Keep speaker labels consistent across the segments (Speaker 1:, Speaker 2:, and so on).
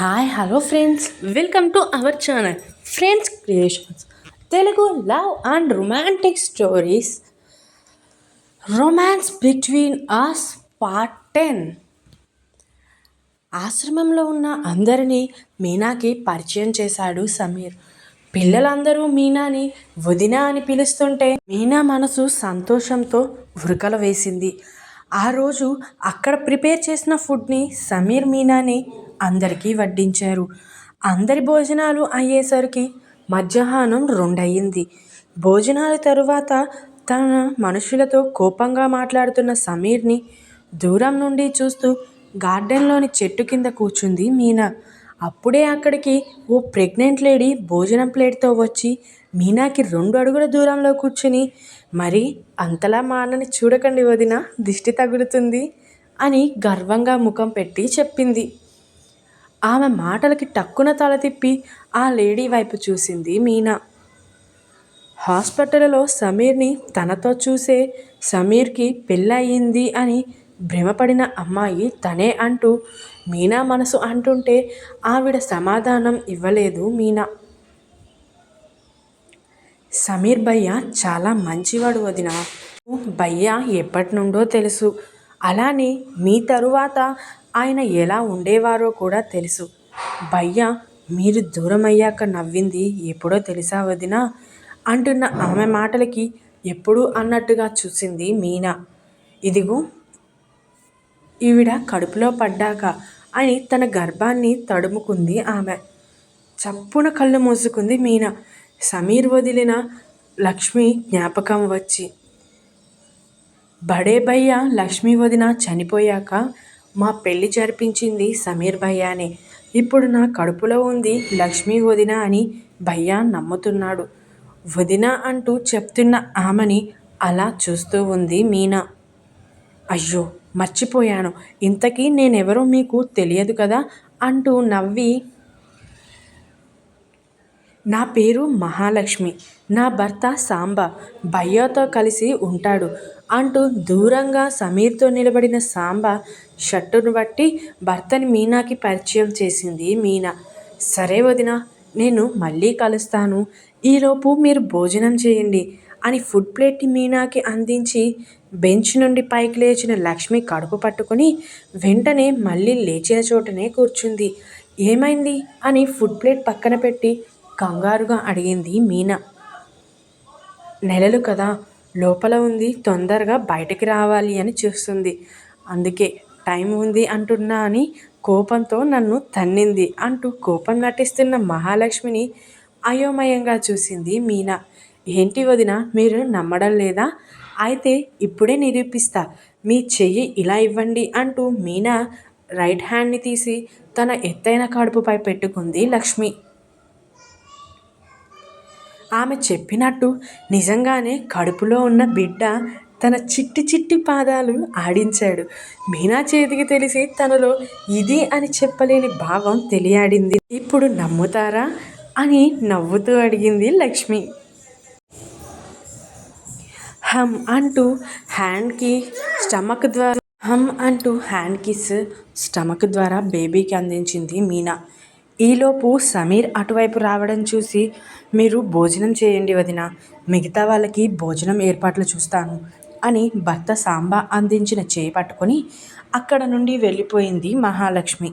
Speaker 1: Hi hello friends welcome to our channel friends creations Telugu love and romantic stories romance between us part ten ఆశ్రమంలో ఉన్న అందరినీ మీనాకి పరిచయం చేశాడు సమీర్. పిల్లలందరూ మీనాని వదిన అని పిలుస్తుంటే మీనా మనసు సంతోషంతో ఉరకల వేసింది. ఆ రోజు అక్కడ ప్రిపేర్ చేసిన ఫుడ్ని సమీర్ మీనాని అందరికీ వడ్డించారు. అందరి భోజనాలు అయ్యేసరికి మధ్యాహ్నం రెండయింది భోజనాల తరువాత తన మనుషులతో కోపంగా మాట్లాడుతున్న సమీర్ని దూరం నుండి చూస్తూ గార్డెన్లోని చెట్టు కింద కూర్చుంది మీనా. అప్పుడే అక్కడికి ఓ ప్రెగ్నెంట్ లేడీ భోజనం ప్లేట్తో వచ్చి మీనాకి రెండు అడుగుల దూరంలో కూర్చుని మరి అంతలా మా అన్నని చూడకండి వదిన దిష్టి తగులుతుంది అని గర్వంగా ముఖం పెట్టి చెప్పింది. ఆమె మాటలకి టక్కున తల తిప్పి ఆ లేడీ వైపు చూసింది మీనా. హాస్పిటల్లో సమీర్ని తనతో చూసే సమీర్కి పెళ్ళయింది అని భ్రమపడిన అమ్మాయి తనే అంటూ మీనా మనసు అంటుంటే ఆవిడ సమాధానం ఇవ్వలేదు మీనా. సమీర్ భయ్య చాలా మంచివాడు వదిన. భయ్య ఎప్పటి నుండో తెలుసు. అలానే మీ తరువాత ఆయన ఎలా ఉండేవారో కూడా తెలుసు. భయ్యా మీరు దూరం అయ్యాక నవ్వింది ఎప్పుడో తెలుసా వదినా అంటున్న ఆమె మాటలకి ఎప్పుడు అన్నట్టుగా చూసింది మీనా. ఇదిగో ఈవిడ కడుపులో పడ్డాక అని తన గర్భాన్ని తడుముకుంది ఆమె. చప్పున కళ్ళు మూసుకుంది మీనా. సమీర్ వదిలిన లక్ష్మి జ్ఞాపకం వచ్చి బడే భయ్య లక్ష్మి వదిన చనిపోయాక మా పెళ్ళి జరిపించింది సమీర్ భయ్యానే. ఇప్పుడు నా కడుపులో ఉంది లక్ష్మీ వదిన అని భయ్యా నమ్ముతున్నాడు. వదిన అంటూ చెప్తున్న ఆమెని అలా చూస్తూ ఉంది మీనా. అయ్యో మర్చిపోయాను. ఇంతకీ నేనెవరో మీకు తెలియదు కదా అంటూ నవ్వి నా పేరు మహాలక్ష్మి. నా భర్త సాంబ. భయ్యతో కలిసి ఉంటాడు. అంటూ దూరంగా సమీర్తో నిలబడిన సాంబ షర్టును బట్టి భర్తని మీనాకి పరిచయం చేసింది మీనా. సరే వదిన నేను మళ్ళీ కలుస్తాను. ఈలోపు మీరు భోజనం చేయండి అని ఫుడ్ ప్లేట్ని మీనాకి అందించి బెంచ్ నుండి పైకి లేచిన లక్ష్మి కడుపు పట్టుకొని వెంటనే మళ్ళీ లేచిన చోటనే కూర్చుంది. ఏమైంది అని ఫుడ్ ప్లేట్ పక్కన పెట్టి కంగారుగా అడిగింది మీనా. నెలలు కదా లోపల ఉంది తొందరగా బయటికి రావాలి అని చూస్తుంది. అందుకే టైం ఉంది అంటున్నా అని కోపంతో నన్ను తన్నింది అంటూ కోపం నటిస్తున్న మహాలక్ష్మిని అయోమయంగా చూసింది మీనా. ఏంటి వదిన మీరు నమ్మడం లేదా? అయితే ఇప్పుడే నిరూపిస్తా మీ చెయ్యి ఇలా ఇవ్వండి అంటూ మీనా రైట్ హ్యాండ్ని తీసి తన ఎత్తైన కడుపుపై పెట్టుకుంది లక్ష్మి. ఆమె చెప్పినట్టు నిజంగానే కడుపులో ఉన్న బిడ్డ తన చిట్టి చిట్టి పాదాలు ఆడించాడు. మీనా చేతికి తెలిసి తనలో ఇది అని చెప్పలేని భావం తెలియాడింది. ఇప్పుడు నమ్ముతారా అని నవ్వుతూ అడిగింది లక్ష్మి. హమ్ అంటూ హ్యాండ్కి స్టమక్ ద్వారా హమ్ అంటూ హ్యాండ్ కిస్ స్టమక్ ద్వారా బేబీకి అందించింది మీనా. ఈలోపు సమీర్ అటువైపు రావడం చూసి మీరు భోజనం చేయండి వదిన మిగతా వాళ్ళకి భోజనం ఏర్పాట్లు చూస్తాను అని భర్త సాంబా అందించిన చేయి పట్టుకొని అక్కడ నుండి వెళ్ళిపోయింది మహాలక్ష్మి.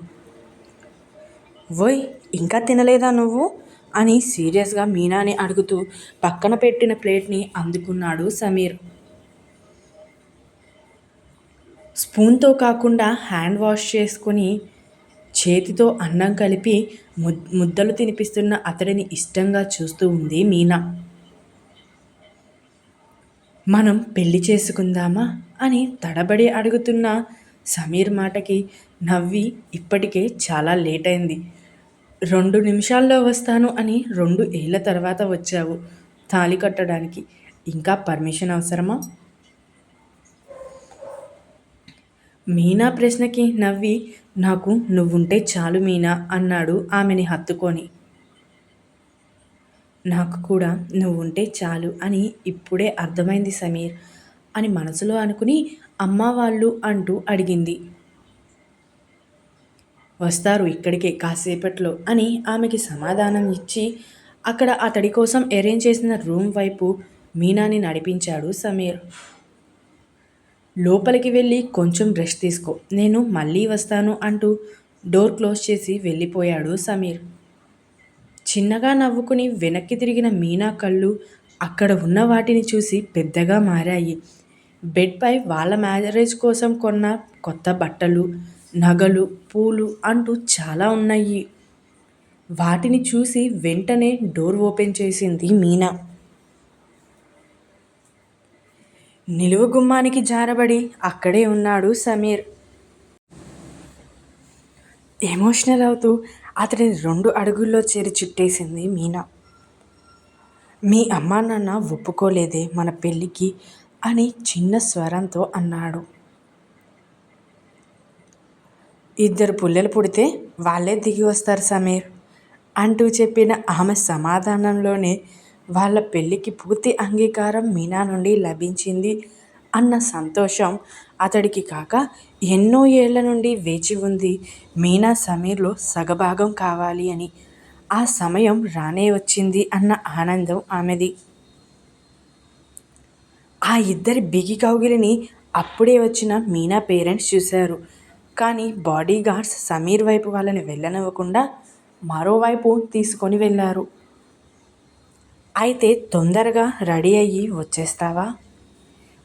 Speaker 1: ఓయ్ ఇంకా తినలేదా నువ్వు? అని సీరియస్గా మీనాని అడుగుతూ పక్కన పెట్టిన ప్లేట్ని అందుకున్నాడు సమీర్. స్పూన్తో కాకుండా హ్యాండ్ వాష్ చేసుకొని చేతితో అన్నం కలిపి ముద్దలు తినిపిస్తున్న అతడిని ఇష్టంగా చూస్తూ ఉంది మీనా. మనం పెళ్ళి చేసుకుందామా అని తడబడి అడుగుతున్న సమీర్ మాటకి నవ్వి ఇప్పటికే చాలా లేట్ అయింది రెండు నిమిషాల్లో వస్తాను అని రెండు ఏళ్ళ తర్వాత వచ్చావు తాళి కట్టడానికి. ఇంకా పర్మిషన్ అవసరమా? మీనా ప్రశ్నకి నవ్వి నాకు నువ్వుంటే చాలు మీనా అన్నాడు ఆమెని హత్తుకొని. నాకు కూడా నువ్వుంటే చాలు అని ఇప్పుడే అర్థమైంది సమీర్ అని మనసులో అనుకుని అమ్మ వాళ్ళు అంటూ అడిగింది. వస్తారు ఇక్కడికే కాసేపట్లో అని ఆమెకి సమాధానం ఇచ్చి అక్కడ అతడి కోసం అరేంజ్ చేసిన రూమ్ వైపు మీనాని నడిపించాడు సమీర్. లోపలికి వెళ్ళి కొంచెం రెస్ట్ తీసుకో. నేను మళ్ళీ వస్తాను అంటూ డోర్ క్లోజ్ చేసి వెళ్ళిపోయాడు సమీర్. చిన్నగా నవ్వుకుని వెనక్కి తిరిగిన మీనా కళ్ళు అక్కడ ఉన్న వాటిని చూసి పెద్దగా మారాయి. బెడ్పై వాళ్ళ మ్యారేజ్ కోసం కొన్న కొత్త బట్టలు నగలు పూలు అంటూ చాలా ఉన్నాయి. వాటిని చూసి వెంటనే డోర్ ఓపెన్ చేసింది మీనా. నిలువు గుమ్మానికి జారబడి అక్కడే ఉన్నాడు సమీర్. ఎమోషనల్ అవుతూ అతడిని రెండు అడుగుల్లో చేరి చుట్టేసింది మీనా. మీ అమ్మా నాన్న ఒప్పుకోలేదే మన పెళ్ళికి అని చిన్న స్వరంతో అన్నాడు. ఇద్దరు పుల్లలు పుడితే వాళ్ళే దిగి వస్తారు సమీర్ అంటూ చెప్పిన ఆమె సమాధానంలోనే వాళ్ళ పెళ్ళికి పూర్తి అంగీకారం మీనా నుండి లభించింది అన్న సంతోషం అతడికి కాక ఎన్నో ఏళ్ళ నుండి వేచి ఉంది. మీనా సమీర్లో సగభాగం కావాలి అని. ఆ సమయం రానే వచ్చింది అన్న ఆనందం ఆమెది. ఆ ఇద్దరి బిగి కౌగిలిని అప్పుడే వచ్చిన మీనా పేరెంట్స్ చూశారు. కానీ బాడీ గార్డ్స్ సమీర్ వైపు వాళ్ళని వెళ్ళనివ్వకుండా మరోవైపు తీసుకొని వెళ్ళారు. అయితే తొందరగా రెడీ అయ్యి వచ్చేస్తావా?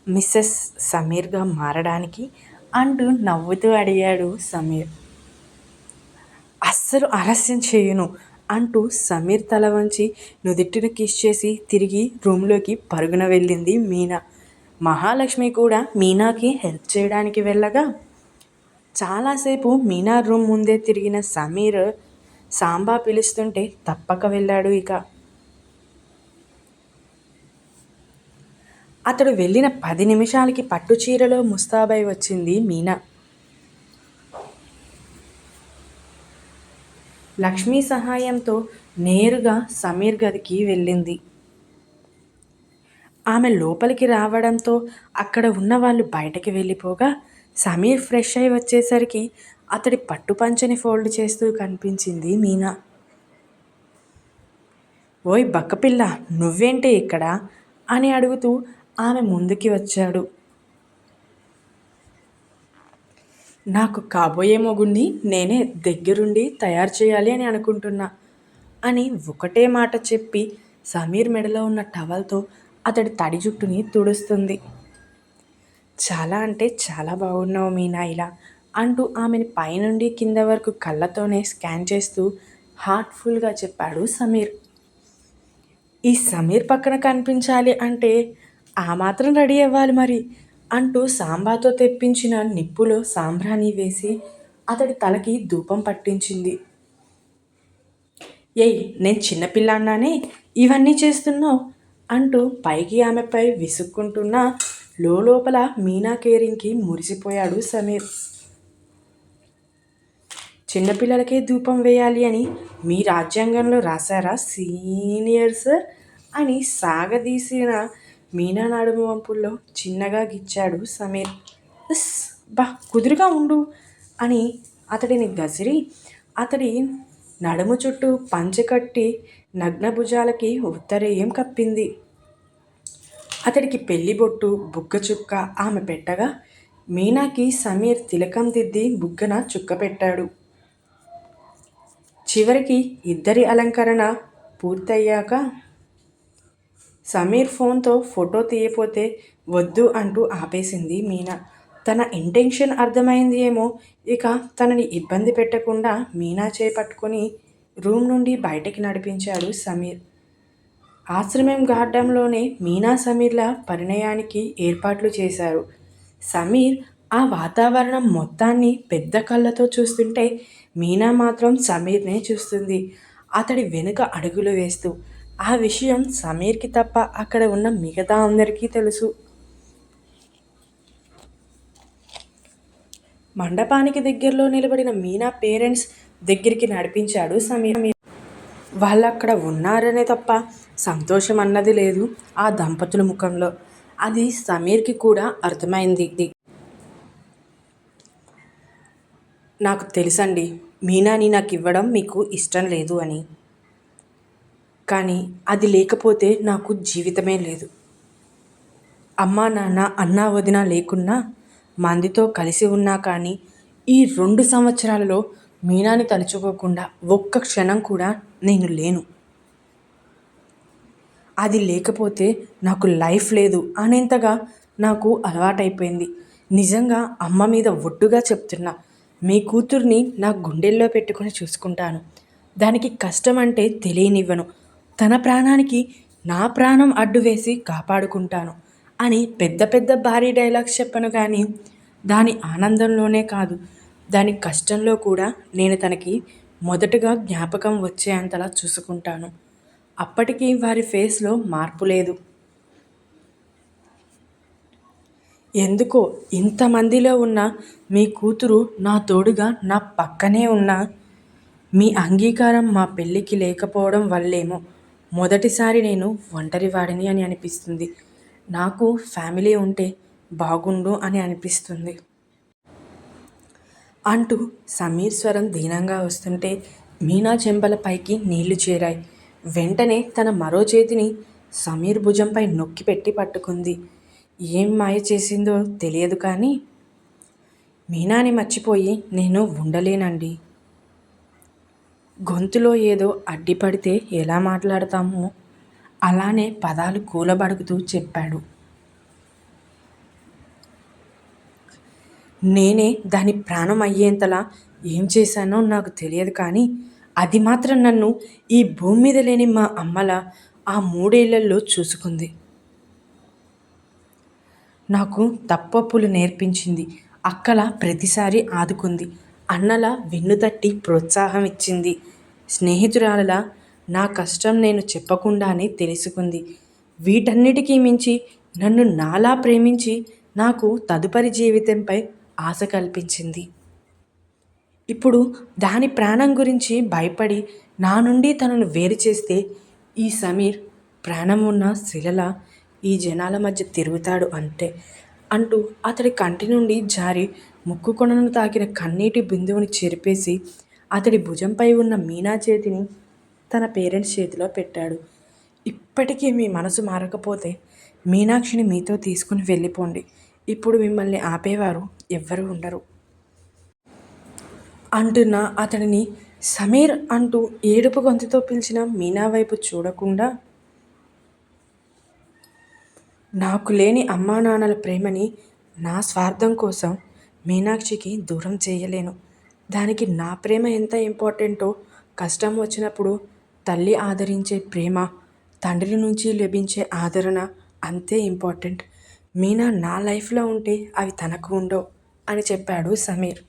Speaker 1: మిస్సెస్ సమీర్గా మారడానికి అంటూ నవ్వుతూ అడిగాడు సమీర్. అస్సలు ఆలస్యం చేయను అంటూ సమీర్ తల వంచి నుదిట్టును కిస్ చేసి తిరిగి రూమ్లోకి పరుగున వెళ్ళింది మీనా. మహాలక్ష్మి కూడా మీనాకి హెల్ప్ చేయడానికి వెళ్ళగా చాలాసేపు మీనా రూమ్ ముందే తిరిగిన సమీర్ సాంబా పిలుస్తుంటే తప్పక వెళ్ళాడు ఇక. అతడు వెళ్ళిన పది నిమిషాలకి పట్టు చీరలో ముస్తాబై వచ్చింది మీనా. లక్ష్మీ సహాయంతో నేరుగా సమీర్ గదికి వెళ్ళింది. ఆమె లోపలికి రావడంతో అక్కడ ఉన్న వాళ్ళు బయటకి వెళ్ళిపోగా సమీర్ ఫ్రెష్ అయి వచ్చేసరికి అతడి పట్టు పంచని ఫోల్డ్ చేస్తూ కనిపించింది మీనా. ఓయ్ బక్కపిల్ల నువ్వేంటే ఇక్కడ? అని అడుగుతూ ఆమె ముందుకి వచ్చాడు. నాకు కాబోయే మొగుణ్ణి నేనే దగ్గరుండి తయారు చేయాలి అని అనుకుంటున్నా అని ఒకటే మాట చెప్పి సమీర్ మెడలో ఉన్న టవల్తో అతడి తడి జుట్టుని తుడుస్తుంది. చాలా అంటే చాలా బాగున్నావు మీనా ఇలా అంటూ ఆమెని పైనుండి కింద వరకు కళ్ళతోనే స్కాన్ చేస్తూ హార్ట్ఫుల్గా చెప్పాడు సమీర్. ఈ సమీర్ పక్కన కనిపించాలి అంటే ఆ మాత్రం రెడీ అవ్వాలి మరి అంటూ సాంబాతో తెప్పించిన నిప్పులో సాంబ్రాణి వేసి అతడి తలకి ధూపం పట్టించింది. ఏయ్ నేను చిన్నపిల్లాన్నానే ఇవన్నీ చేస్తున్నావు? అంటూ పైకి ఆమెపై విసుక్కుంటున్న లోపల మీనా కేరింగ్కి మురిసిపోయాడు సమీర్. చిన్నపిల్లలకే ధూపం వేయాలి అని మీ రాజ్యాంగంలో రాశారా సీనియర్ సార్? అని సాగదీసిన మీనా నడుము వంపుల్లో చిన్నగా గిచ్చాడు సమీర్. ఎస్ బా కుదురుగా ఉండు అని అతడిని గసిరి. అతడి నడుము చుట్టూ పంచకట్టి నగ్న భుజాలకి ఉత్తరేయం కప్పింది. అతడికి పెళ్ళి బొట్టు బుగ్గ చుక్క ఆమె పెట్టగా మీనాకి సమీర్ తిలకం దిద్ది బుగ్గన చుక్క పెట్టాడు. చివరికి ఇద్దరి అలంకరణ పూర్తయ్యాక సమీర్ ఫోన్తో ఫోటో తీయపోతే వద్దు అంటూ ఆపేసింది మీనా. తన ఇంటెన్షన్ అర్థమైంది ఏమో ఇక తనని ఇబ్బంది పెట్టకుండా మీనా చేపట్టుకొని రూమ్ నుండి బయటికి నడిపించాడు సమీర్. ఆశ్రమం గార్డెన్లోనే మీనా సమీర్ల పరిణయానికి ఏర్పాట్లు చేశారు. సమీర్ ఆ వాతావరణం మొత్తాన్ని పెద్ద కళ్ళతో చూస్తుంటే మీనా మాత్రం సమీర్నే చూస్తుంది. అతడి వెనుక అడుగులు వేస్తూ ఆ విషయం సమీర్కి తప్ప అక్కడ ఉన్న మిగతా అందరికీ తెలుసు. మండపానికి దగ్గరలో నిలబడిన మీనా పేరెంట్స్ దగ్గరికి నడిపించాడు సమీర్. వాళ్ళు అక్కడ ఉన్నారనే తప్ప సంతోషం అన్నది లేదు ఆ దంపతుల ముఖంలో. అది సమీర్కి కూడా అర్థమైంది. నాకు తెలుసండి మీనాని నాకు ఇవ్వడం మీకు ఇష్టం లేదు అని. కానీ అది లేకపోతే నాకు జీవితమే లేదు. అమ్మా నాన్న అన్నా వదిన లేకున్నా మందితో కలిసి ఉన్నా కానీ ఈ రెండు సంవత్సరాలలో మీనాని తలుచుకోకుండా ఒక్క క్షణం కూడా నేను లేను. అది లేకపోతే నాకు లైఫ్ లేదు అనేంతగా నాకు అలవాటైపోయింది. నిజంగా అమ్మ మీద ఒట్టుగా చెప్తున్నా మీ కూతుర్ని నా గుండెల్లో పెట్టుకొని చూసుకుంటాను. దానికి కష్టం అంటే తెలియనివ్వను. తన ప్రాణానికి నా ప్రాణం అడ్డు వేసి కాపాడుకుంటాను అని పెద్ద పెద్ద భారీ డైలాగ్స్ చెప్పను కానీ దాని ఆనందంలోనే కాదు దాని కష్టంలో కూడా నేను తనకి మొదటగా జ్ఞాపకం వచ్చేంతలా చూసుకుంటాను. అప్పటికి వారి ఫేస్లో మార్పు లేదు. ఎందుకో ఇంతమందిలో ఉన్న మీ కూతురు నా తోడుగా నా పక్కనే ఉన్న మీ అంగీకారం మా పెళ్ళికి లేకపోవడం వల్లేమో మొదటిసారి నేను ఒంటరివాడిని అని అనిపిస్తుంది. నాకు ఫ్యామిలీ ఉంటే బాగుండు అని అనిపిస్తుంది. అంటూ సమీర్ స్వరం దీనంగా వస్తుంటే మీనా చెంపలపైకి నీళ్ళు చేరాయి. వెంటనే తన మరో చేతిని సమీర్ భుజంపై నొక్కి పెట్టి పట్టుకుంది. ఏం మాయ చేసిందో తెలియదు కానీ మీనాని మర్చిపోయి నేను ఉండలేనండి. గొంతులో ఏదో అడ్డిపడితే ఎలా మాట్లాడతామో అలానే పదాలు కూలబడుకుతూ చెప్పాడు. నేనే దాని ప్రాణం అయ్యేంతలా ఏం చేశానో నాకు తెలియదు కానీ అది మాత్రం నన్ను ఈ భూమి మీద లేని మా అమ్మల ఆ మూడేళ్ళలో చూసుకుంది. నాకు తప్పప్పులు నేర్పించింది అక్కల ప్రతిసారి ఆదుకుంది అన్నల వెన్నుతట్టి ప్రోత్సాహం ఇచ్చింది. స్నేహితురాలలా నా కష్టం నేను చెప్పకుండానే తెలుసుకుంది. వీటన్నిటికీ మించి నన్ను నాలా ప్రేమించి నాకు తదుపరి జీవితంపై ఆశ కల్పించింది. ఇప్పుడు దాని ప్రాణం గురించి భయపడి నా నుండి తనను వేరు చేస్తే ఈ సమీర్ ప్రాణం ఉన్న శిలల ఈ జనాల మధ్య తిరుగుతాడు అంటే అంటూ అతడి కంటి నుండి జారి ముక్కు కొనను తాకిన కన్నీటి బిందువుని చెరిపేసి అతడి భుజంపై ఉన్న మీనా చేతిని తన పేరెంట్స్ చేతిలో పెట్టాడు. ఇప్పటికీ మీ మనసు మారకపోతే మీనాక్షిని మీతో తీసుకుని వెళ్ళిపోండి. ఇప్పుడు మిమ్మల్ని ఆపేవారు ఎవ్వరూ ఉండరు. అంటున్న అతడిని సమీర్ అంటూ ఏడుపు గొంతుతో పిలిచిన మీనా వైపు చూడకుండా నాకు లేని అమ్మా నాన్నల ప్రేమని నా స్వార్థం కోసం మీనాక్షికి దూరం చేయలేను. దానికి నా ప్రేమ ఎంత ఇంపార్టెంటో కష్టం వచ్చినప్పుడు తల్లి ఆదరించే ప్రేమ తండ్రి నుంచి లభించే ఆదరణ అంతే ఇంపార్టెంట్. మీనా నా లైఫ్లో ఉంటే అవి తనకు ఉండవు అని చెప్పాడు సమీర్.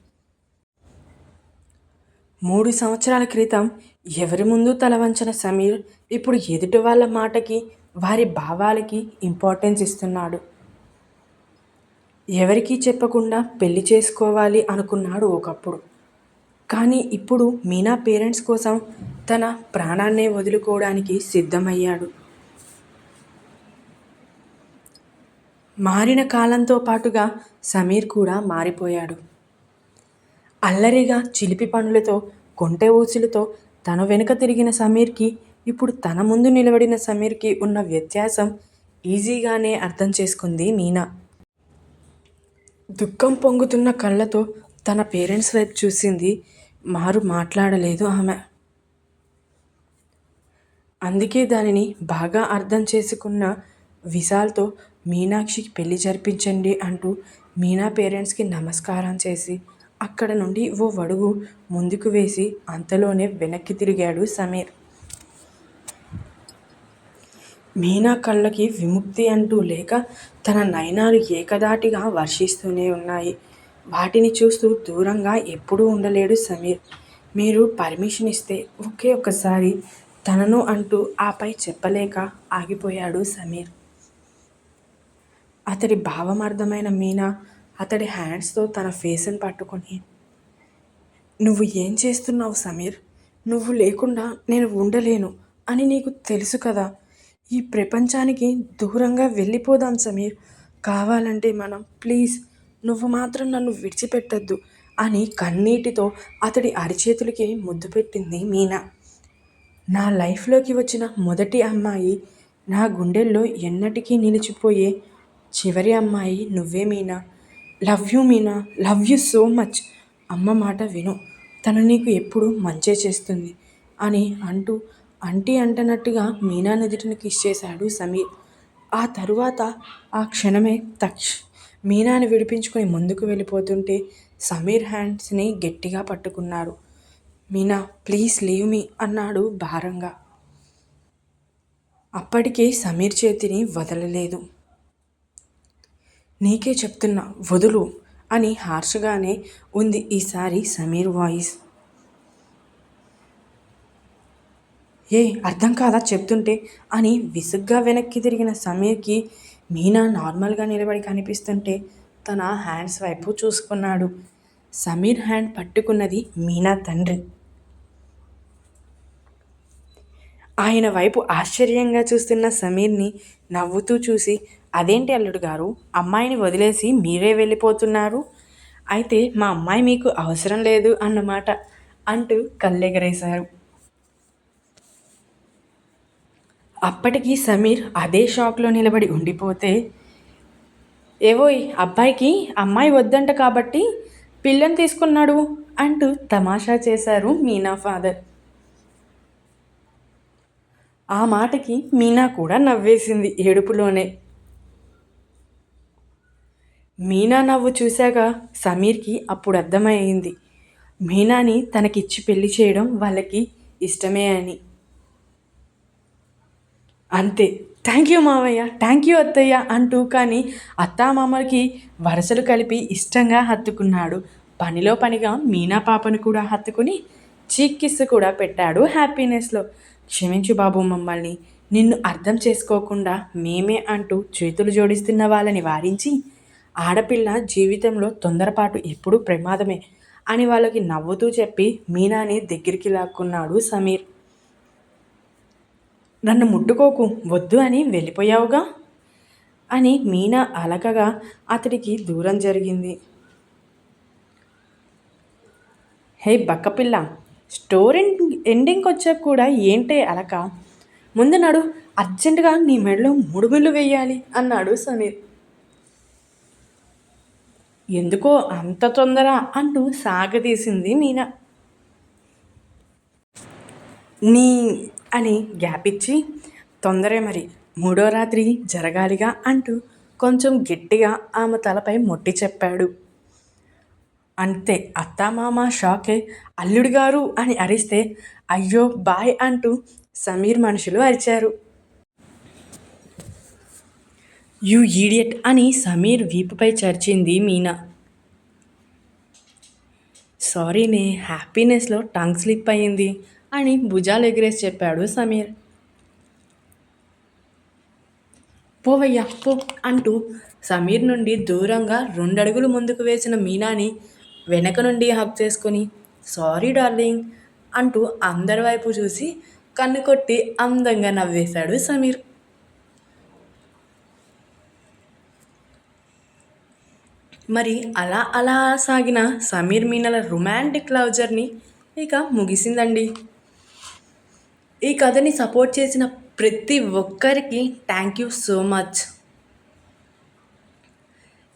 Speaker 1: మూడు సంవత్సరాల క్రితం ఎవరి ముందు తలవంచిన సమీర్ ఇప్పుడు ఎదుటి వాళ్ళ మాటకి వారి భావాలకి ఇంపార్టెన్స్ ఇస్తున్నాడు. ఎవరికీ చెప్పకుండా పెళ్ళి చేసుకోవాలి అనుకున్నాడు ఒకప్పుడు. కానీ ఇప్పుడు మీనా పేరెంట్స్ కోసం తన ప్రాణాన్నే వదులుకోవడానికి సిద్ధమయ్యాడు. మారిన కాలంతో పాటుగా సమీర్ కూడా మారిపోయాడు. అల్లరిగా చిలిపి పనులతో కొంటె ఊసులతో తన వెనుక తిరిగిన సమీర్కి ఇప్పుడు తన ముందు నిలబడిన సమీర్కి ఉన్న వ్యత్యాసం ఈజీగానే అర్థం చేసుకుంది మీనా. దుఃఖం పొంగుతున్న కళ్ళతో తన పేరెంట్స్ వైపు చూసింది. మారు మాట్లాడలేదు ఆమె. అందుకే దానిని బాగా అర్థం చేసుకున్న విశాల్తో మీనాక్షికి పెళ్ళి జరిపించండి అంటూ మీనా పేరెంట్స్కి నమస్కారం చేసి అక్కడ నుండి ఓ వడుగు ముందుకు వేసి అంతలోనే వెనక్కి తిరిగాడు సమీర్. మీనా కళ్ళకి విముక్తి అంటూ లేక తన నయనాలు ఏకదాటిగా వర్షిస్తూనే ఉన్నాయి. వాటిని చూస్తూ దూరంగా ఎప్పుడూ ఉండలేడు సమీర్. మీరు పర్మిషన్ ఇస్తే ఒకే ఒక్కసారి తనను అంటూ ఆపై చెప్పలేక ఆగిపోయాడు సమీర్. అతడి భావమర్థమైన మీనా అతడి హ్యాండ్స్తో తన ఫేస్ని పట్టుకొని నువ్వు ఏం చేస్తున్నావు సమీర్? నువ్వు లేకుండా నేను ఉండలేను అని నీకు తెలుసు కదా. ఈ ప్రపంచానికి దూరంగా వెళ్ళిపోదాం సమీర్. కావాలంటే మనం ప్లీజ్ నువ్వు మాత్రం నన్ను విడిచిపెట్టద్దు అని కన్నీటితో అతడి అరిచేతులకి ముద్దు పెట్టింది మీనా. నా లైఫ్లోకి వచ్చిన మొదటి అమ్మాయి నా గుండెల్లో ఎన్నటికీ నిలిచిపోయే చివరి అమ్మాయి నువ్వే Meena. Love you Meena love you so much. అమ్మ మాట విను తను నీకు ఎప్పుడు మంచే చేస్తుంది అని అంటూ అంటీ అంటనట్టుగా మీనా నుదుటిని కిస్ చేశాడు సమీర్. ఆ తరువాత ఆ క్షణమే తక్ష మీనాని విడిపించుకొని ముందుకు వెళ్ళిపోతుంటే సమీర్ హ్యాండ్స్ని గట్టిగా పట్టుకున్నారు. మీనా ప్లీజ్ లీవ్ మీ అన్నాడు భారంగా. అప్పటికే సమీర్ చేతిని వదలలేదు. నీకే చెప్తున్నా వదులు అని హార్ష్గానే ఉంది ఈసారి సమీర్ వాయిస్. ఏ అర్థం కాదా చెప్తుంటే అని విసుగ్గా వెనక్కి తిరిగిన సమీర్కి మీనా నార్మల్గా నిలబడి కనిపిస్తుంటే తన హ్యాండ్స్ వైపు చూసుకున్నాడు. సమీర్ హ్యాండ్ పట్టుకున్నది మీనా తండ్రి. ఆయన వైపు ఆశ్చర్యంగా చూస్తున్న సమీర్ని నవ్వుతూ చూసి అదేంటి అల్లుడు గారు? అమ్మాయిని వదిలేసి మీరే వెళ్ళిపోతున్నారు? అయితే మా అమ్మాయి మీకు అవసరం లేదు అన్నమాట అంటూ కళ్ళెగరేశారు. అప్పటికి సమీర్ అదే షాక్లో నిలబడి ఉండిపోతే ఏవోయ్ అబ్బాయికి అమ్మాయి వద్దంట కాబట్టి పిల్లని తీసుకున్నాడు అంటూ తమాషా చేశారు మీనా ఫాదర్. ఆ మాటకి మీనా కూడా నవ్వేసింది ఏడుపులోనే. మీనా నవ్వు చూశాక సమీర్కి అప్పుడు అర్థమైంది మీనాని తనకిచ్చి పెళ్ళి చేయడం వాళ్ళకి ఇష్టమే అని. అంతే. థ్యాంక్ యూ మావయ్య థ్యాంక్ యూ అత్తయ్య అంటూ కానీ అత్తామామలకి వరసలు కలిపి ఇష్టంగా హత్తుకున్నాడు. పనిలో పనిగా మీనా పాపను కూడా హత్తుకుని చీక్కిస్ కూడా పెట్టాడు హ్యాపీనెస్లో. క్షమించు బాబు మమ్మల్ని. నిన్ను అర్థం చేసుకోకుండా మేమే అంటూ చేతులు జోడిస్తున్న వాళ్ళని వారించి ఆడపిల్ల జీవితంలో తొందరపాటు ఎప్పుడూ ప్రమాదమే అని వాళ్ళకి నవ్వుతూ చెప్పి మీనాని దగ్గరికి లాక్కున్నాడు సమీర్. నన్ను ముట్టుకోకు వద్దు అని వెళ్ళిపోయావుగా? అని మీనా అలకగా అతడికి దూరం జరిగింది. హే బక్కపిల్ల స్టోరీ ఎండింగ్కి వచ్చాక కూడా ఏంటే అలక? ముందు నాడు అర్జెంటుగా నీ మెడలో ముడుగులు వేయాలి అన్నాడు సమీర్. ఎందుకో అంత తొందర అంటూ సాగదీసింది మీనా. నీ అని గ్యాప్ ఇచ్చి తొందరే మరి మూడో రాత్రి జరగాలిగా అంటూ కొంచెం గట్టిగా ఆమె తలపై మొట్టి చెప్పాడు. అంతే అత్తామామ షాకే అల్లుడు గారు అని అరిస్తే అయ్యో బాయ్ అంటూ సమీర్ మనుషులు అరిచారు. యు ఈడియట్ అని సమీర్ వీపుపై చర్చింది మీనా. సారీనే హ్యాపీనెస్లో టంగ్ స్లిప్ అయ్యింది. అని భుజాలు ఎగిరేసి చెప్పాడు సమీర్. పోవయ్యా పో అంటూ సమీర్ నుండి దూరంగా రెండడుగులు ముందుకు వేసిన మీనాని వెనక నుండి హక్ చేసుకొని సారీ డార్లింగ్ అంటూ అందరి వైపు చూసి కన్ను కొట్టి అందంగా నవ్వేశాడు సమీర్. మరి అలా అలా సాగిన సమీర్ మీనల రొమాంటిక్ లవ్ జర్నీ ఇక ముగిసిందండి. ఈ కథని సపోర్ట్ చేసిన ప్రతి ఒక్కరికి thank you so much.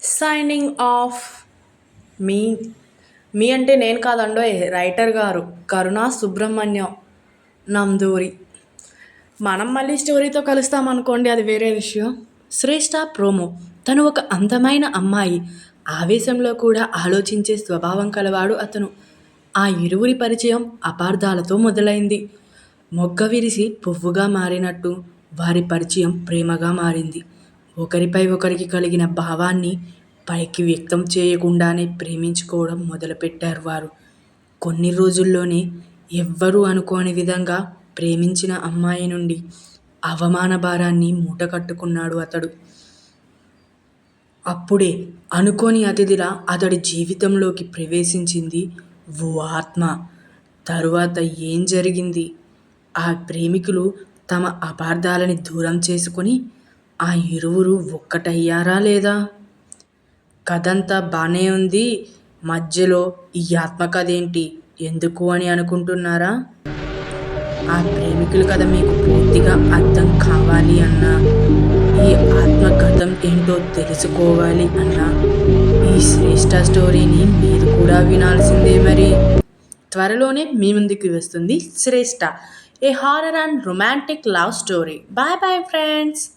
Speaker 1: Signing off మీ మీ అంటే నేను కాదండో రైటర్ గారు కరుణా సుబ్రహ్మణ్యం నందూరి. మనం మళ్ళీ స్టోరీతో కలుస్తామనుకోండి అది వేరే విషయం. శ్రేష్ఠ ప్రోమో. తను ఒక అందమైన అమ్మాయి. ఆవేశంలో కూడా ఆలోచించే స్వభావం కలవాడు అతను. ఆ ఇరువురి పరిచయం అపార్థాలతో మొదలైంది. మొగ్గ విరిసి పువ్వుగా మారినట్టు వారి పరిచయం ప్రేమగా మారింది. ఒకరిపై ఒకరికి కలిగిన భావాన్ని పైకి వ్యక్తం చేయకుండానే ప్రేమించుకోవడం మొదలుపెట్టారు వారు. కొన్ని రోజుల్లోనే ఎవ్వరూ అనుకోని విధంగా ప్రేమించిన అమ్మాయి నుండి అవమాన భారాన్ని మూట కట్టుకున్నాడు అతడు. అప్పుడే అనుకోని అతిథిలా అతడి జీవితంలోకి ప్రవేశించింది ఓ ఆత్మ. తరువాత ఏం జరిగింది? ఆ ప్రేమికులు తమ అపార్థాలని దూరం చేసుకొని ఆ ఇరువురు ఒక్కటయ్యారా లేదా? కథంతా బాగానే ఉంది. మధ్యలో ఈ ఆత్మకథ ఏంటి ఎందుకు అని అనుకుంటున్నారా? ఆ ప్రేమికుల కథ మీకు పూర్తిగా అర్థం కావాలి అన్నా ఈ ఆత్మకథం ఏంటో తెలుసుకోవాలి అన్నా ఈ శ్రేష్ట స్టోరీని మీరు కూడా వినాల్సిందే మరి. త్వరలోనే మీ ముందుకు వస్తుంది శ్రేష్ట. a horror and romantic love story. Bye bye, friends.